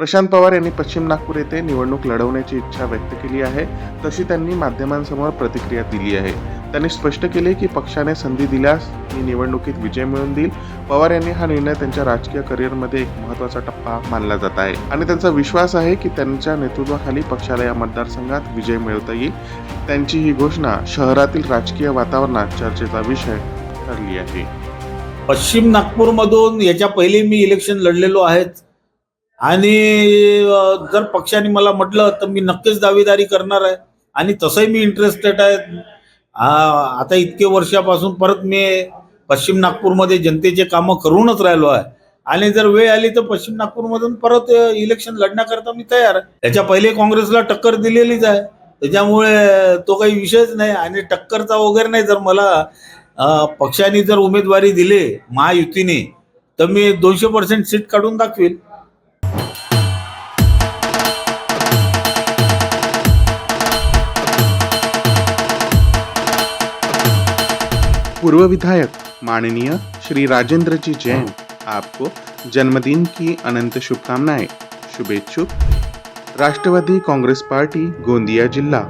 प्रशांत पवार यांनी पश्चिम नागपूर येथे निवडणूक लढवण्याची इच्छा व्यक्त केली आहे. तशी त्यांनी माध्यमांसमोर प्रतिक्रिया दिली आहे. त्यांनी स्पष्ट केले की पक्षाने संधी दिल्यास मी निवडणुकीत विजय मिळवून देईल. पवार यांनी हा निर्णय त्यांच्या राजकीय करिअरमध्ये एक महत्त्वाचा टप्पा मानला जात आहे. आणि त्यांचा विश्वास आहे की त्यांच्या नेतृत्वाखाली पक्षाला या मतदारसंघात विजय मिळवता येईल. त्यांची ही घोषणा शहरातील राजकीय वातावरणात चर्चेचा विषय ठरली आहे. पश्चिम नागपूरमधून याच्या पहिले मी इलेक्शन लढलेलो आहेत. आणि जर पक्षाने मला म्हटलं तर मी नक्कीच दावेदारी करणार आहे. आणि तसंही मी इंटरेस्टेड आहे. आता इतके वर्षापासून परत मी पश्चिम नागपूरमध्ये जनतेचे कामं करूनच राहिलो आहे. आणि जर वेळ आली तर पश्चिम नागपूरमधून परत इलेक्शन लढण्याकरता मी तयार आहे. त्याच्या पहिले काँग्रेसला टक्कर दिलेलीच आहे. त्याच्यामुळे तो काही विषयच नाही. आणि टक्करचा वगैरे नाही. जर मला पक्षाने जर उमेदवारी दिली महायुतीने तर मी दोनशे पर्सेंट सीट काढून दाखवेल. पूर्व विधायक माननीय श्री राजेंद्र जी जैन आपको जन्मदिन की अनंत शुभकामनाएं। शुभेच्छुक। राष्ट्रवादी कांग्रेस पार्टी गोंदिया जिला।